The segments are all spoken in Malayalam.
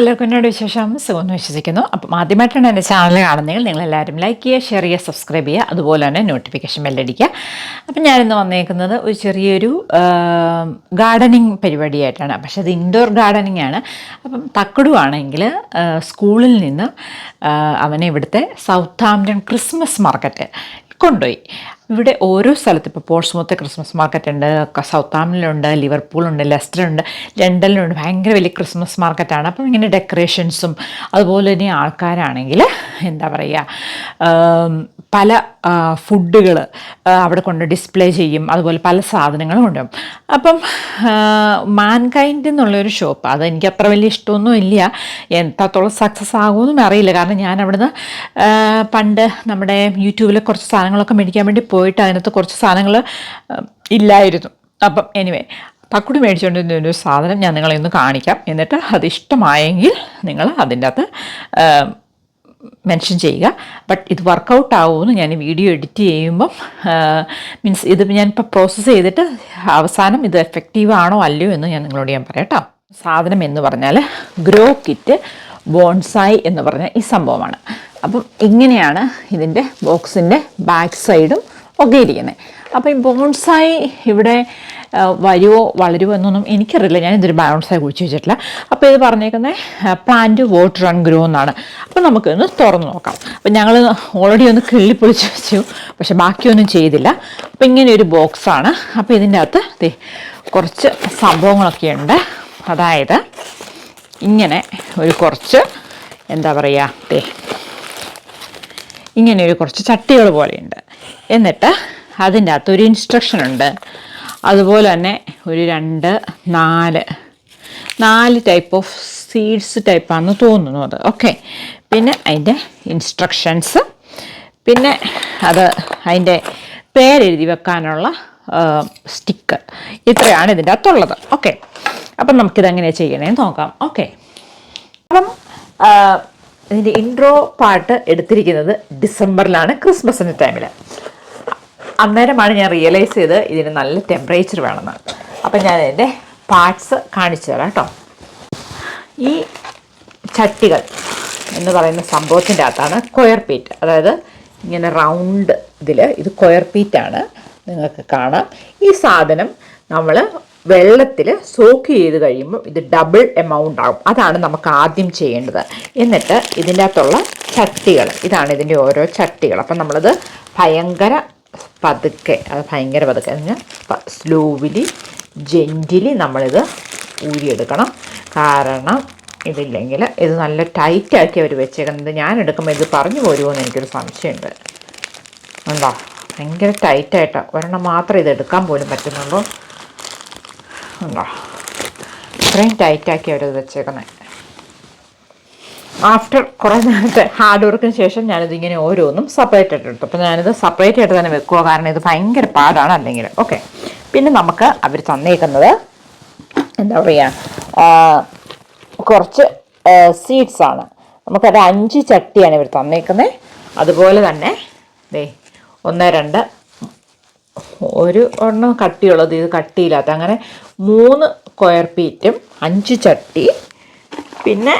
എല്ലാവർക്കും എന്നോട് വിശേഷം സുഖമെന്ന് വിശ്വസിക്കുന്നു. അപ്പം ആദ്യമായിട്ടാണ് എന്റെ ചാനൽ കാണുന്നതെങ്കിൽ നിങ്ങളെല്ലാവരും ലൈക്ക് ചെയ്യുക ഷെയർ ചെയ്യുക സബ്സ്ക്രൈബ് ചെയ്യുക. അതുപോലെ തന്നെ നോട്ടിഫിക്കേഷൻ ബെല്ലടിക്കുക അപ്പം ഞാനിന്ന് വന്നേക്കുന്നത് ഒരു ചെറിയൊരു ഗാർഡനിങ് പരിപാടിയായിട്ടാണ്. പക്ഷേ അത് ഇൻഡോർ ഗാർഡനിങ് ആണ്. അപ്പം തക്കടു ആണെങ്കിൽ സ്കൂളിൽ നിന്ന് അവനെ ഇവിടുത്തെ സൗത്ത് ആംപ്റ്റൺ ക്രിസ്മസ് മാർക്കറ്റ് കൊണ്ടുപോയി. ഇവിടെ ഓരോ സ്ഥലത്ത് ഇപ്പോൾ പോർട്സ്മൂത്ത് ക്രിസ്മസ് മാർക്കറ്റ് ഉണ്ട് ക- സൗത്ത് ആമിലുണ്ട് ലിവർപൂളുണ്ട് ലെസ്റ്ററുണ്ട് ലണ്ടനിലുണ്ട്. ഭയങ്കര വലിയ ക്രിസ്മസ് മാർക്കറ്റാണ്. അപ്പം ഇങ്ങനെ ഡെക്കറേഷൻസും അതുപോലെ തന്നെ ആൾക്കാരാണെങ്കിൽ എന്താ പറയുക പല ഫുഡുകൾ അവിടെ കൊണ്ട് ഡിസ്പ്ലേ ചെയ്യും. അതുപോലെ പല സാധനങ്ങളും ഉണ്ട് അപ്പം മാൻകൈൻഡ് എന്നുള്ളൊരു ഷോപ്പ്. അത് എനിക്ക് അത്ര വലിയ ഇഷ്ടമൊന്നും ഇല്ല. എത്രത്തോളം സക്സസ് ആകുമെന്നും അറിയില്ല. കാരണം ഞാൻ അവിടുന്ന് പണ്ട് നമ്മുടെ യൂട്യൂബിലെ കുറച്ച് സാധനങ്ങളൊക്കെ മേടിക്കാൻ വേണ്ടി പോയിട്ട് അതിനകത്ത് കുറച്ച് സാധനങ്ങൾ ഇല്ലായിരുന്നു. അപ്പം എനിവേ പക്കുടി മേടിച്ചുകൊണ്ടിരുന്ന ഒരു സാധനം ഞാൻ നിങ്ങളെ ഒന്ന് കാണിക്കാം. എന്നിട്ട് അത് ഇഷ്ടമായെങ്കിൽ നിങ്ങൾ അതിന്റെ അകത്ത് മെൻഷൻ ചെയ്യുക. ബട്ട് ഇത് വർക്കൗട്ട് ആവുമെന്ന് ഞാൻ വീഡിയോ എഡിറ്റ് ചെയ്യുമ്പം മീൻസ് ഇത് ഞാനിപ്പോൾ പ്രോസസ്സ് ചെയ്തിട്ട് അവസാനം ഇത് എഫക്റ്റീവ് ആണോ അല്ലയോ എന്ന് ഞാൻ നിങ്ങളോട് ഞാൻ പറയട്ടോ സാധനം എന്ന് പറഞ്ഞാൽ ഗ്രോ കിറ്റ് ബോൺസായി എന്ന് പറഞ്ഞ ഈ സംഭവമാണ്. അപ്പം ഇങ്ങനെയാണ് ഇതിന്റെ ബോക്സിന്റെ ബാക്ക് സൈഡും ഒക്കെ ഇരിക്കുന്നത് അപ്പോൾ ഈ ബോൺസായി ഇവിടെ വരുമോ വളരുമോ എന്നൊന്നും എനിക്കറിയില്ല. ഞാൻ ഇതൊരു ബോൺസായി കുഴിച്ച് വെച്ചിട്ടില്ല. അപ്പോൾ ഇത് പറഞ്ഞേക്കുന്നത് പ്ലാന്റ് വാട്ടർ ആൻഡ് ഗ്രോ എന്നാണ്. അപ്പോൾ നമുക്കൊന്ന് തുറന്ന് നോക്കാം. അപ്പോൾ ഞങ്ങൾ ഓൾറെഡി ഒന്ന് കിള്ളി പൊളിച്ച് വെച്ചു. പക്ഷെ ബാക്കിയൊന്നും ചെയ്തില്ല. അപ്പോൾ ഇങ്ങനെ ഒരു ബോക്സാണ് അപ്പോൾ ഇതിന്റെ അകത്ത് കുറച്ച് സംഭവങ്ങളൊക്കെ ഉണ്ട്. അതായത് ഇങ്ങനെ ഒരു കുറച്ച് എന്താ പറയുക ഇങ്ങനെ ഒരു കുറച്ച് ചട്ടികൾ പോലെയുണ്ട്. എന്നിട്ട് അതിന്റെ അകത്ത് ഒരു ഇൻസ്ട്രക്ഷൻ ഉണ്ട്. അതുപോലെ തന്നെ ഒരു രണ്ട് നാല്. നാല് ടൈപ്പ് ഓഫ് സീഡ്സ് ടൈപ്പാണെന്ന് തോന്നുന്നു അത്. ഓക്കെ പിന്നെ അതിന്റെ ഇൻസ്ട്രക്ഷൻസ് പിന്നെ അത് അതിന്റെ പേരെഴുതി വെക്കാനുള്ള സ്റ്റിക്കർ ഇത്രയാണ് ഇതിന്റെ അകത്തുള്ളത്. ഓക്കെ അപ്പം നമുക്കിതെങ്ങനെ ചെയ്യണേന്ന് നോക്കാം. ഓക്കെ അപ്പം ഇതിന്റെ ഇൻട്രോ പാട്ട് എടുത്തിരിക്കുന്നത് ഡിസംബറിലാണ് ക്രിസ്മസിന്റെ ടൈമിൽ അന്നേരമാണ് ഞാൻ റിയലൈസ് ചെയ്ത് ഇതിന് നല്ല ടെമ്പറേച്ചർ വേണമെന്ന്. അപ്പം ഞാൻ ഇതിന്റെ പാർട്സ് കാണിച്ചു തരാം കേട്ടോ. ഈ ചട്ടികൾ എന്ന് പറയുന്ന സംഭവത്തിന്റെ അകത്താണ് കൊയർ പീറ്റ് അതായത് ഇങ്ങനെ റൗണ്ട് ഇതിൽ ഇത് കൊയർ പീറ്റാണ് നിങ്ങൾക്ക് കാണാം. ഈ സാധനം നമ്മൾ വെള്ളത്തിൽ സോക്ക് ചെയ്ത് കഴിയുമ്പോൾ ഇത് ഡബിൾ എമൗണ്ട് ആകും അതാണ് നമുക്ക് ആദ്യം ചെയ്യേണ്ടത്. എന്നിട്ട് ഇതിന്റെ അകത്തുള്ള ചട്ടികൾ. ഇതാണ് ഇതിന്റെ ഓരോ ചട്ടികൾ. അപ്പം നമ്മളത് ഭയങ്കര പതുക്കെ അത് ഭയങ്കര പതുക്കെ. സ്ലോവിലി ജെന്റിലി നമ്മളിത് ഊരിയെടുക്കണം. കാരണം ഇതില്ലെങ്കിൽ ഇത് നല്ല ടൈറ്റാക്കി അവർ വെച്ചേക്കുന്നത്. ഞാൻ എടുക്കുമ്പോൾ ഇത് പറഞ്ഞു പോരുമോ എന്ന് എനിക്കൊരു സംശയമുണ്ട്. ഉണ്ടോ? ഭയങ്കര ടൈറ്റായിട്ടാണ് ഒരെണ്ണം മാത്രം ഇത് എടുക്കാൻ പോലും പറ്റുന്നുള്ളൂ. ഉണ്ടോ? ഇത്രയും ടൈറ്റാക്കി അവരത് വെച്ചേക്കുന്നത് ആഫ്റ്റർ കുറേ നേരത്തെ ഹാർഡ് വർക്കിന് ശേഷം ഞാനിത് ഇങ്ങനെ ഓരോന്നും സെപ്പറേറ്റ് ആയിട്ട് എടുത്തു. അപ്പോൾ ഞാനിത് സെപ്പറേറ്റ് ആയിട്ട് തന്നെ വെക്കുക കാരണം ഇത് ഭയങ്കര പാടാണ് അല്ലെങ്കിൽ. ഓക്കെ പിന്നെ നമുക്ക് അവർ തന്നേക്കുന്നത് എന്താ പറയുക കുറച്ച് സീഡ്സ് ആണ്. നമുക്കത് അഞ്ച് ചട്ടിയാണ് ഇവർ തന്നേക്കുന്നത് അതുപോലെ തന്നെ ദേ ഒന്ന് രണ്ട് ഒരു ഒരെണ്ണം കട്ടിയുള്ളത് ഇത് കട്ടിയില്ലാത്ത. അങ്ങനെ മൂന്ന് കൊയർ പീറ്റും അഞ്ച് ചട്ടി. പിന്നെ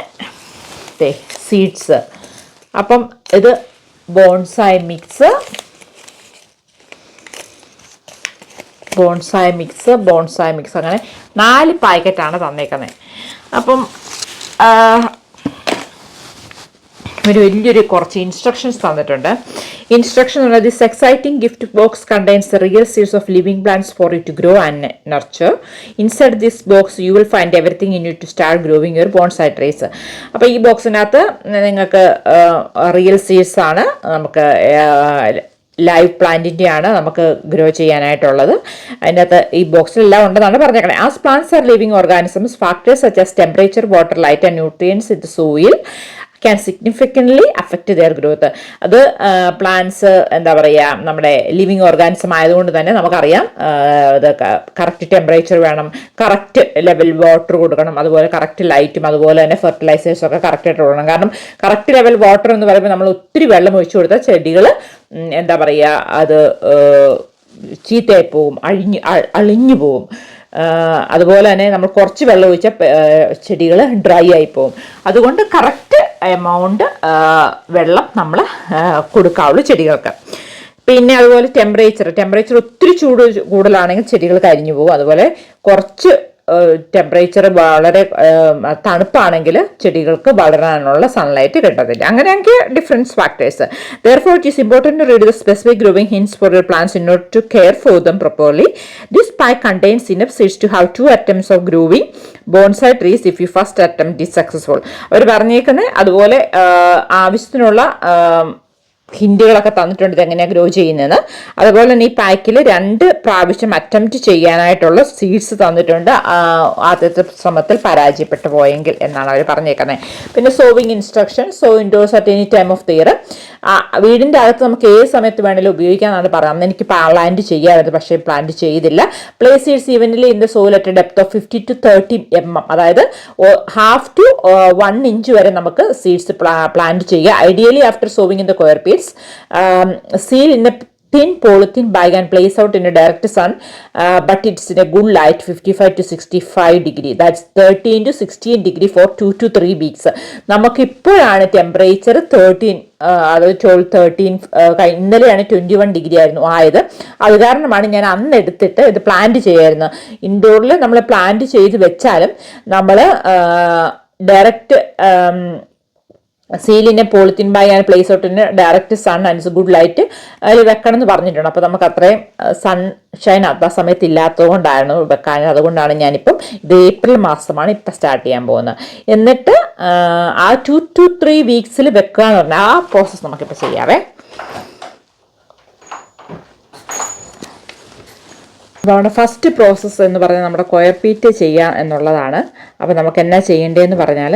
ദേ സീഡ്സ് അപ്പം ഇത് bonsai mix bonsai mix bonsai mix അങ്ങനെ നാല് പാക്കറ്റാണ് തന്നേക്കുന്നത് അപ്പം ഒരു വലിയൊരു കുറച്ച് ഇൻസ്ട്രക്ഷൻസ് തന്നിട്ടുണ്ട്. ഇൻസ്ട്രക്ഷൻ ഉള്ളത് this exciting gift box contains real seeds of living plants for you to grow and nurture inside this box you will find everything in you to start growing your bonsai trees അപ്പോൾ ഈ ബോക്സിനകത്ത് നിങ്ങൾക്ക് റിയൽ സീഡ്സ് ആണ്. നമുക്ക് ലൈവ് പ്ലാന്റിന്റെ ആണ് നമുക്ക് ഗ്രോ ചെയ്യാനായിട്ടുള്ളത്. അതിന്റെ അകത്ത് ഈ ബോക്സിലെല്ലാം ഉണ്ടെന്നാണ് പറഞ്ഞേക്കണേ. As plants are living organisms factors such as temperature water light and nutrients soil soil can significantly affect their growth അത് പ്ലാന്റ്സ് എന്താ പറയുക നമ്മുടെ ലിവിങ് ഓർഗാനിസം ആയതുകൊണ്ട് തന്നെ നമുക്കറിയാം അത് കറക്റ്റ് ടെമ്പറേച്ചർ വേണം കറക്റ്റ് ലെവൽ വാട്ടർ കൊടുക്കണം അതുപോലെ കറക്റ്റ് ലൈറ്റും അതുപോലെ തന്നെ ഫെർട്ടിലൈസേഴ്സും ഒക്കെ കറക്റ്റായിട്ട് കൊടുക്കണം. കാരണം കറക്റ്റ് ലെവൽ വാട്ടർ എന്ന് പറയുമ്പോൾ നമ്മൾ ഒത്തിരി വെള്ളം ഒഴിച്ചു കൊടുത്താൽ ചെടികൾ എന്താ പറയുക അത് ചീത്തയായി പോവും അഴിഞ്ഞ് അളിഞ്ഞു പോവും. അതുപോലെ തന്നെ നമ്മൾ കുറച്ച് വെള്ളം ഒഴിച്ചാൽ ചെടികൾ ഡ്രൈ ആയി പോകും. അതുകൊണ്ട് കറക്റ്റ് എമൗണ്ട് വെള്ളം നമ്മൾ കൊടുക്കാവുള്ളൂ ചെടികൾക്ക്. പിന്നെ അതുപോലെ ടെമ്പറേച്ചർ ടെമ്പറേച്ചർ ഒത്തിരി ചൂട് കൂടുതലാണെങ്കിൽ ചെടികൾ കരിഞ്ഞു പോകും. അതുപോലെ കുറച്ച് ടെമ്പറേച്ചർ വളരെ തണുപ്പാണെങ്കിൽ ചെടികൾക്ക് വളരാനുള്ള സൺലൈറ്റ് കിട്ടത്തില്ല. അങ്ങനെയൊക്കെ difference factors therefore it is important to read the specific growing hints for your plants in not to care for them properly this pie contains F seeds to have two attempts of growing bonsai trees if you first attempt is successful അവർ പറഞ്ഞേക്കുന്നത് അതുപോലെ ആവശ്യത്തിനുള്ള ഹിൻഡുകളൊക്കെ തന്നിട്ടുണ്ട് ഇതെങ്ങനെയാണ് ഗ്രോ ചെയ്യുന്നത് അതുപോലെ തന്നെ ഈ പാക്കിൽ രണ്ട് പ്രാവശ്യം അറ്റംപ്റ്റ് ചെയ്യാനായിട്ടുള്ള സീഡ്സ് തന്നിട്ടുണ്ട്. ആദ്യത്തെ ശ്രമത്തിൽ പരാജയപ്പെട്ടു പോയെങ്കിൽ എന്നാണ് അവർ പറഞ്ഞേക്കുന്നത്. പിന്നെ sowing instruction sow indoors at any time of the year വീടിന്റെ അകത്ത് നമുക്ക് ഏത് സമയത്ത് വേണമെങ്കിലും ഉപയോഗിക്കാമെന്നാണ് പറയുന്നത്. അന്ന് എനിക്ക് പ്ലാന്റ് ചെയ്യാമായിരുന്നു പക്ഷേ പ്ലാന്റ് ചെയ്തില്ല. പ്ലേസ് സീഡ്സ് ഈവനിൽ ഇതിന്റെ soil at depth of fifty to thirty M M അതായത് ഹാഫ് ടു വൺ ഇഞ്ച് വരെ നമുക്ക് സീഡ്സ് പ്ലാന്റ് ചെയ്യുക. Ideally after sowing in the coir pots seal in the thin polythene bag and place out in a direct sun uh, but it's in a good light 55 to 65 degree. That's 13 to 16 degree for 2 to 3 weeks. നമുക്കിപ്പോഴാണ് ടെമ്പറേച്ചർ തേർട്ടീൻ അതായത് ട്വൽവ് തേർട്ടീൻ ഇന്നലെയാണ് ട്വന്റി വൺ ഡിഗ്രി ആയിരുന്നു ആയത്. അത് കാരണമാണ് ഞാൻ അന്ന് എടുത്തിട്ട് ഇത് പ്ലാന്റ് ചെയ്യായിരുന്നു. ഇൻഡോറിൽ നമ്മൾ പ്ലാന്റ് ചെയ്ത് വെച്ചാലും നമ്മൾ direct സീലിനെ polythene bag and place out of direct sun and good light അതിൽ വെക്കണം എന്ന് പറഞ്ഞിട്ടുണ്ട്. അപ്പോൾ നമുക്ക് അത്രയും സൺ ഷൈൻ ആ സമയത്ത് ഇല്ലാത്തതുകൊണ്ടായിരുന്നു വെക്കാൻ അതുകൊണ്ടാണ് ഞാനിപ്പം ഇത് ഏപ്രിൽ മാസമാണ് ഇപ്പം സ്റ്റാർട്ട് ചെയ്യാൻ പോകുന്നത്. എന്നിട്ട് ആ ടു ടു ത്രീ വീക്സിൽ വെക്കുക എന്ന് പറഞ്ഞാൽ ആ പ്രോസസ്സ് നമുക്കിപ്പോൾ ചെയ്യാവേ. അപ്പോൾ ഫസ്റ്റ് പ്രോസസ്സ് എന്ന് പറഞ്ഞാൽ നമ്മുടെ കൊയർപീറ്റ് ചെയ്യുക എന്നുള്ളതാണ്. അപ്പോൾ നമുക്ക് എന്നാ ചെയ്യേണ്ടതെന്ന് പറഞ്ഞാൽ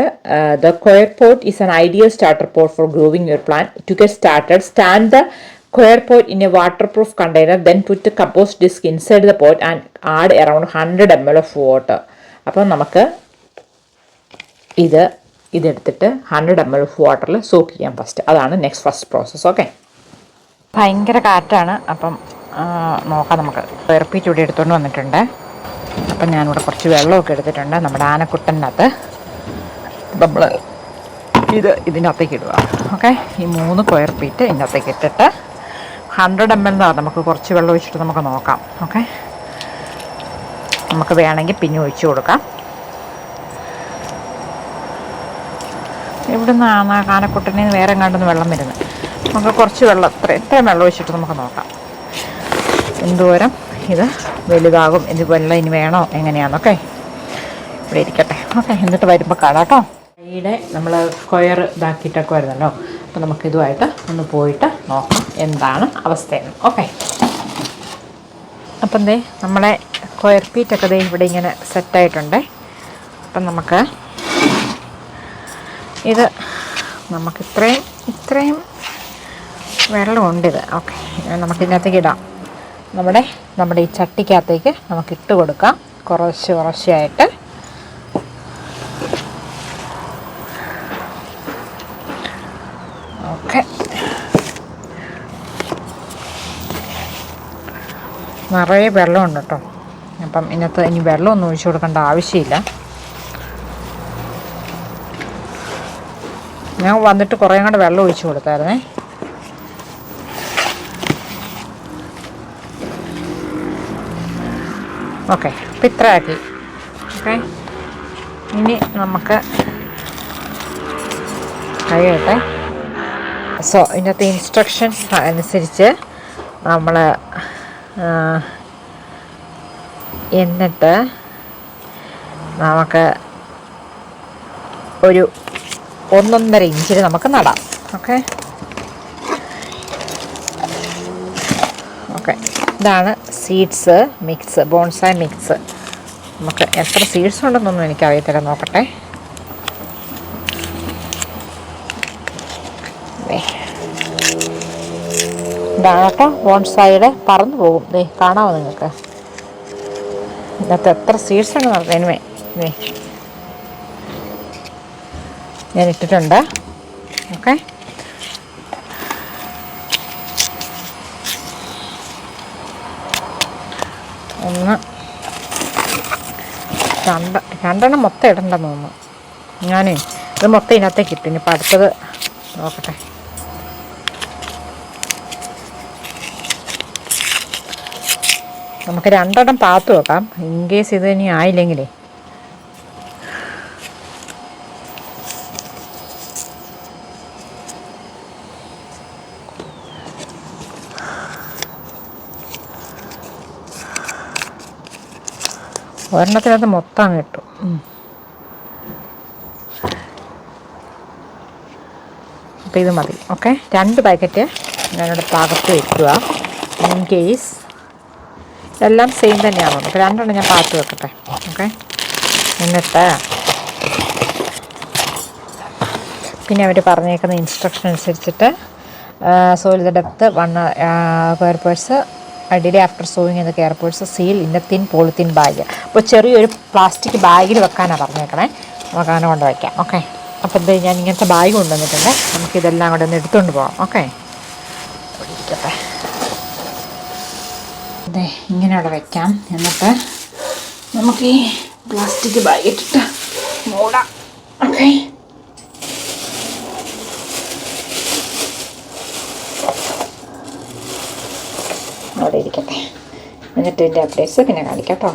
the coir pot is an ideal starter pot for growing your plan to get started stand the coir pot in a waterproof container then put compost disc inside the pot and add around hundred M L of water അപ്പോൾ നമുക്ക് ഇത് ഇതെടുത്തിട്ട് ഹൺഡ്രഡ് എം എൽ ഓഫ് വാട്ടറിൽ സോക്ക് ചെയ്യാം ഫസ്റ്റ് അതാണ് നെക്സ്റ്റ് ഫസ്റ്റ് പ്രോസസ്സ് ഓക്കെ ഭയങ്കര കാറ്റാണ് അപ്പം നോക്കാം നമുക്ക്. ഇറപ്പിച്ച് ചൂടി എടുത്തുകൊണ്ട് വന്നിട്ടുണ്ട്. അപ്പം ഞാനിവിടെ കുറച്ച് വെള്ളമൊക്കെ എടുത്തിട്ടുണ്ട് നമ്മുടെ ആനക്കുട്ടനകത്ത്. നമ്മൾ ഇത് ഇതിനകത്തേക്ക് ഇടുക. ഓക്കെ? ഈ മൂന്ന് കൊയർ പീറ്റ് ഇതിനകത്തേക്ക് ഇട്ടിട്ട് ഹൺഡ്രഡ് എം എൽ എന്നാണ് നമുക്ക് കുറച്ച് വെള്ളം ഒഴിച്ചിട്ട് നമുക്ക് നോക്കാം. ഓക്കെ? നമുക്ക് വേണമെങ്കിൽ പിന്നെ ഒഴിച്ചു കൊടുക്കാം. ഇവിടുന്ന് ആനക്കുട്ടനെ വേറെ കണ്ടൊന്ന് വെള്ളം വരുന്നത്. നമുക്ക് കുറച്ച് വെള്ളം ഇത്ര ഇത്രയും വെള്ളം ഒഴിച്ചിട്ട് നമുക്ക് നോക്കാം. എന്തോരം ഇത് വലുതാകും ഇത് വെള്ളം ഇനി വേണോ എങ്ങനെയാണെന്നൊക്കെ ഇവിടെ ഇരിക്കട്ടെ. ഓക്കെ എന്നിട്ട് വരുമ്പോൾ കാണാം കേട്ടോ കൈയുടെ നമ്മൾ സ്ക്വയർ ഇതാക്കിയിട്ടൊക്കെ വരുന്നല്ലോ അപ്പോൾ നമുക്ക് ഇതുമായിട്ട് ഒന്ന് പോയിട്ട് നോക്കാം എന്താണ് അവസ്ഥയെന്ന്. ഓക്കെ. അപ്പം എന്തേ നമ്മളെ സ്ക്വയർ ഫീറ്റൊക്കെ ദേ ഇവിടെ ഇങ്ങനെ സെറ്റായിട്ടുണ്ട് അപ്പം നമുക്ക് ഇത് നമുക്ക് ഇത്രയും ഇത്രയും വെള്ളമുണ്ട് ഇത്. ഓക്കെ നമുക്കിതിനകത്തേക്ക് ഇടാം. നമ്മുടെ നമ്മുടെ ഈ ചട്ടിക്കകത്തേക്ക് നമുക്ക് ഇട്ട് കൊടുക്കാം. കുറച്ച് കുറച്ചായിട്ട്. ഓക്കെ. നിറയെ വെള്ളമുണ്ട് കേട്ടോ. അപ്പം ഇന്നത്തെ ഇനി വെള്ളമൊന്നും ഒഴിച്ചു കൊടുക്കേണ്ട ആവശ്യമില്ല. ഞാൻ വന്നിട്ട് കുറേ കൂടെ വെള്ളം ഒഴിച്ചു കൊടുത്തായിരുന്നേ. ഓക്കെ അപ്പം ഇത്ര ആക്കി. ഓക്കെ ഇനി നമുക്ക് കഴിയട്ടെ സോ ഇതിനകത്ത് ഇൻസ്ട്രക്ഷൻസ് അനുസരിച്ച് നമ്മൾ എന്നിട്ട് നമുക്ക് ഒരു ഒന്നൊന്നര ഇഞ്ചിൽ നമുക്ക് നടാം. ഓക്കെ ഓക്കെ ഇതാണ് സീഡ്സ് മിക്സ് ബോൺസായ് മിക്സ് നമുക്ക് എത്ര സീഡ്സ് ഉണ്ടെന്നൊന്നും എനിക്ക് എനിക്കറിയത്തില്ല. നോക്കട്ടെ. ഇതാണ് കേട്ടോ ബോൺസായുടെ പറന്നു പോകും. ദേ കാണാമോ നിങ്ങൾക്ക്? ഇതിനകത്ത് എത്ര സീഡ്സ് ഉണ്ട് നടത്തേനുമേ ഞാൻ ഇട്ടിട്ടുണ്ട്. ഓക്കെ ഒന്ന്. രണ്ട്. രണ്ടെണ്ണം മൊത്തം ഇടണ്ടെന്ന് തോന്നുന്നു ഞാനേ ഇത് മൊത്തം ഇതിനകത്തേക്ക് ഇട്ടു. ഇനിയിപ്പോൾ അടുത്തത് നോക്കട്ടെ. നമുക്ക് രണ്ടെണ്ണം പാത്ത് വെക്കാം. ഇൻ കേസ് ഇത് ഇനി ആയില്ലെങ്കിലേ. ഒരെണ്ണത്തിനകത്ത് മൊത്തം കിട്ടും അപ്പം അപ്പോൾ ഇത് മതി. ഓക്കെ? രണ്ട് പാക്കറ്റ് ഞാനിവിടെ പാകത്ത് വെക്കുക. ഇൻ കേസ് എല്ലാം സെയിം തന്നെയാണോ? അപ്പോൾ രണ്ടെണ്ണം ഞാൻ പാത്ത് വെക്കട്ടെ. ഓക്കെ? എന്നിട്ട് പിന്നെ അവർ പറഞ്ഞേക്കുന്ന ഇൻസ്ട്രക്ഷൻ അനുസരിച്ചിട്ട് soil the one coir pots delay after sowing എന്ന coir pots seal in thin polythene bag അപ്പോൾ ചെറിയൊരു പ്ലാസ്റ്റിക് ബാഗിൽ വെക്കാനാണ് പറഞ്ഞേക്കണേ. നമുക്ക് അങ്ങനെ കൊണ്ട് വയ്ക്കാം ഓക്കെ അപ്പോൾ എന്താ ഞാൻ ഇങ്ങനത്തെ ബാഗ് കൊണ്ടുവന്നിട്ടുണ്ട്. നമുക്കിതെല്ലാം കൂടെ ഒന്ന് എടുത്തുകൊണ്ട് പോകാം ഓക്കെ ഇരിക്കട്ടെ അതെ ഇങ്ങനെയുള്ള വയ്ക്കാം എന്നിട്ട് നമുക്ക് ഈ പ്ലാസ്റ്റിക് ബാഗ് ഇട്ടിട്ട് മൂടാം ഓക്കെ അവിടെ ഇരിക്കട്ടെ എന്നിട്ട് ഇതിന്റെ അപ്ഡേറ്റ്സ് പിന്നെ കാണിക്കാം കേട്ടോ